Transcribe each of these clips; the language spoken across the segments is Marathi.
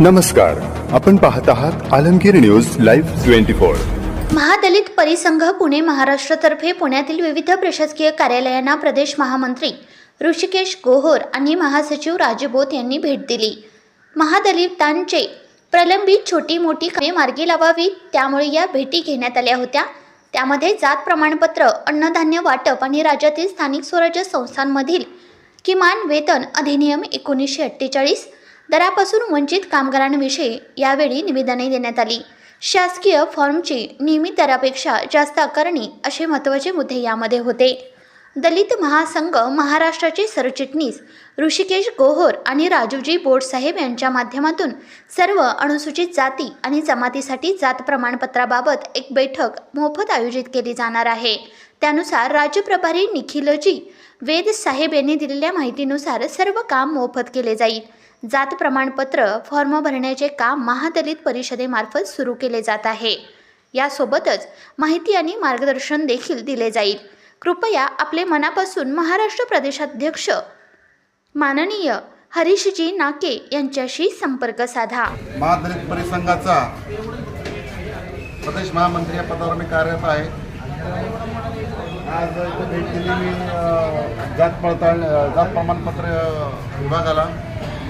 नमस्कार आपण पाहत आहात Alamgir news live twenty four. महादलित परिसंघ पुणे महाराष्ट्रतर्फे पुण्यातील विविध प्रशासकीय कार्यालयांना प्रदेश महामंत्री ऋषिकेश गोहोर आणि महासचिव राजबोध यांनी भेट दिली. महादलितांचे प्रलंबित छोटी मोठी कामे मार्गी लावावी त्यामुळे या भेटी घेण्यात आल्या होत्या. त्यामध्ये जात प्रमाणपत्र अन्नधान्य वाटप आणि राज्यातील स्थानिक स्वराज्य संस्थांमधील किमान वेतन अधिनियम एकोणीसशे अठ्ठेचाळीस दरापासून वंचित कामगारांविषयी यावेळी निवेदने देण्यात आली. शासकीय फॉर्मची नियमित दरापेक्षा जास्त आकारणी असे महत्त्वाचे मुद्दे यामध्ये होते. दलित महासंघ महाराष्ट्राचे सरचिटणीस ऋषिकेश गोहोर आणि राजूजी बोडसाहेब यांच्या माध्यमातून सर्व अनुसूचित जाती आणि जमातीसाठी जात प्रमाणपत्राबाबत एक बैठक मोफत आयोजित केली जाणार आहे. त्यानुसार राज्य प्रभारी निखिलजी वेद साहेब यांनी दिलेल्या माहितीनुसार सर्व काम मोफत केले जाईल. जात प्रमाणपत्र फॉर्म भरण्याचे काम महादलित परिषदेमार्फत सुरू केले जात आहे. यासोबतच माहिती आणि मार्गदर्शन देखील दिले जाईल. कृपया आपले मनापासून महाराष्ट्र प्रदेशाध्यक्ष माननीय हरीशजी नाके यांच्याशी संपर्क साधा. महादलित परिसंघाचा प्रदेश महामंत्री या पदावर मी कार्यरत आहे. आज भेट दिली मी जात पडताळ जात प्रमाणपत्र विभागाला.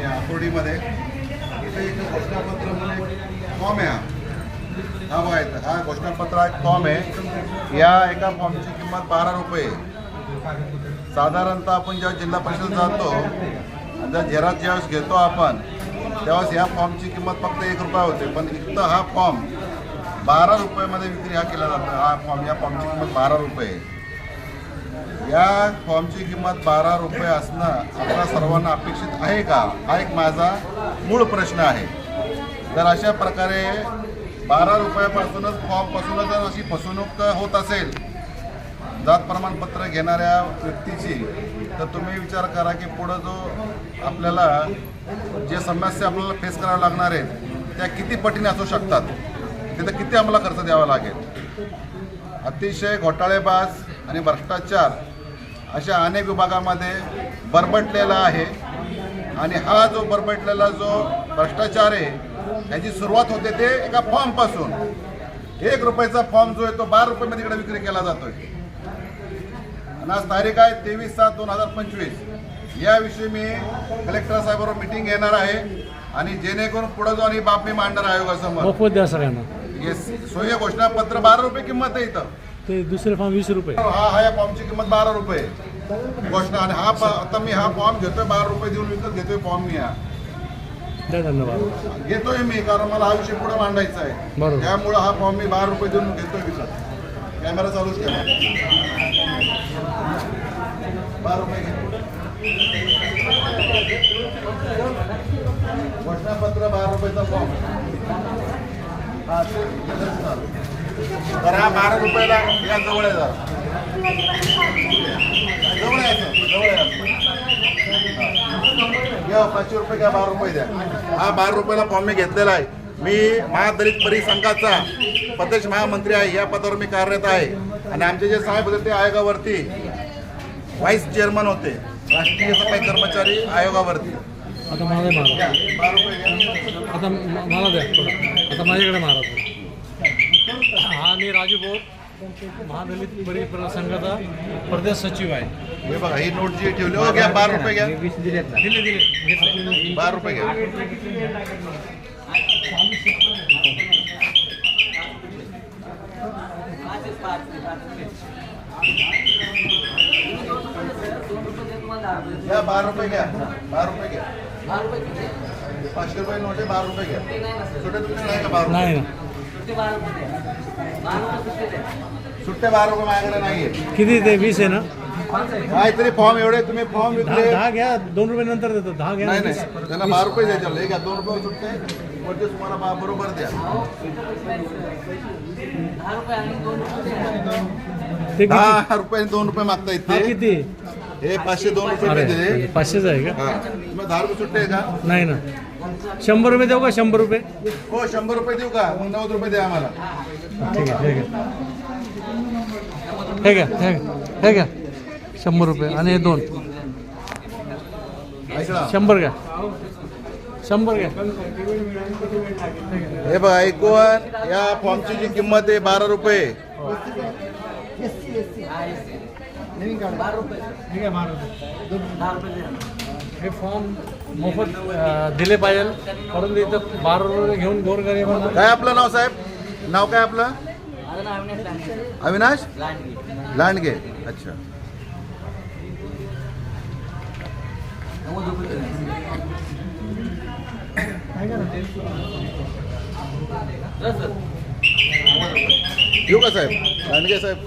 या आकुर्डीमध्ये इथे एक घोषणापत्र म्हणून फॉर्म आहे हा. हा हा घोषणापत्र हा एक फॉर्म आहे. या एका फॉर्मची किंमत बारा रुपये साधारणतः आपण जेव्हा जिल्हा परिषद जातो जर झेरात ज्यावेळेस घेतो आपण त्यावेळेस ह्या फॉर्मची किंमत फक्त एक रुपया होते. पण इथं हा फॉर्म बारा रुपयामध्ये विक्री हा केला जातो. हा फॉर्म या फॉर्मची किंमत बारा रुपये आहे. या फॉर्मची किंमत बारा रुपये असणं आपल्या सर्वांना अपेक्षित आहे का? हा एक माझा मूळ प्रश्न आहे. जर अशा प्रकारे बारा रुपयापासूनच फॉर्मपासूनच जर अशी फसवणूक होत असेल जात प्रमाणपत्र घेणाऱ्या व्यक्तीची तर तुम्ही विचार करा की पुढं जो आपल्याला जे समस्या आपल्याला फेस कराव्या लागणार आहेत त्या किती पटीने असू शकतात? तिथं किती आम्हाला खर्च द्यावा लागेल? अतिशय घोटाळेबाज आणि भ्रष्टाचार अशा अनेक विभागामध्ये बरबटलेला आहे. आणि हा जो बरबटलेला जो भ्रष्टाचार आहे ह्याची सुरुवात होते ते एका फॉर्मपासून एक रुपयाचा फॉर्म जो आहे तो बारा रुपयामध्ये इकडे विक्री केला जातोय. आणि आज तारीख आहे तेवीस सात दोन हजार पंचवीस. याविषयी मी कलेक्टर साहेबांबरोबर मिटिंग घेणार आहे. आणि जेणेकरून पुढे जाऊन ही बाब मी मांडणार आयोगासमोर. सगळ्यांना. हे सोय घोषणापत्र बारा रुपये किंमत आहे इथं. ते दुसरे फॉर्म वीस रुपये. हा हा या फॉर्मची किंमत बारा रुपये. घोषणा आणि हा प- आता मी हा फॉर्म घेतोय बारा रुपये देऊन विकत घेतोय फॉर्म मी हा. द्या धन्यवाद. घेतोय मी कारण मला हा विषय पुढे मांडायचा आहे. बरोबर. त्यामुळे हा फॉर्म मी बारा रुपये देऊन घेतोय विकत. कॅमेरा चालूच ठेवा. बारा रुपये घेतो घोषणापत्र बारा रुपयाचा फॉर्म हा ते ना. तर हा बारा रुपयाला या जवळ आहे जरा. जवळ आहे सर, जवळ आहे. घ्या पाचशे रुपये घ्या बारा रुपये द्या. हा बारा रुपयाला फॉर्म मी घेतलेला आहे. मी महादलित परिसंघाचा प्रदेश महामंत्री आहे या पदावर मी कार्यरत आहे. आणि आमचे जे साहेब होते ते आयोगावरती व्हाईस चेअरमन होते. राष्ट्रीय सफाई कर्मचारी आयोगावरती. आता मला मारा आता मला द्या आता माझ्याकडे मारा. मी राजू बोट महादलित परि संघाचा प्रदेश सचिव आहे. हे बघा ही नोट जी ठेवली. हो घ्या बारा रुपये घ्या. दिले दिले. घेतले बारा रुपये घ्या. घ्या बारा रुपये घ्या. बारा रुपये घ्या. पाचशे रुपये नोट आहे बारा रुपये घ्या. छोटे तुमचे नाही का बारा रुपये? नाही ना. सुट्टे बारा रुपये माझ्याकडे नाही आहे किती ते वीस आहे ना? काहीतरी फॉर्म एवढे तुम्ही फॉर्म दहा विकले. दहा घ्या दोन रुपये नंतर देतो. दहा घ्या. नाही वीस. नाही. त्यांना बारा रुपये द्यायचे हे घ्या दोन रुपये सुट्टे. वरती तुम्हाला बा- बरोबर द्या. ते किती? दहा रुपये दोन रुपये मागता हा इथे किती? हे पाचशे दोन रुपये अरे दिले पाचशेच आहे का? हा. दहा रुपये सुट्टे आहे का? नाही ना. शंभर रुपये देऊ का? शंभर रुपये? हो शंभर रुपये देऊ का? मग नव्वद रुपये द्या आम्हाला. ठीक आहे हे घ्या हे घ्या हे घ्या हे घ्या. शंभर रुपये आणि हे दोन. शंभर घ्या. शंभर घ्या. हे बघा एकूण या फॉर्मची जी किंमत आहे बारा रुपये. ठीक आहे महाराज हे फॉर्म मोफत दिले पाहिजे. परंतु इथं बारा रुपये घेऊन गोरगरिबांना काय आपलं नाव साहेब? नाव काय आपलं? अविनाश लांडगे. अच्छा. येऊ का साहेब? लांडगे साहेब.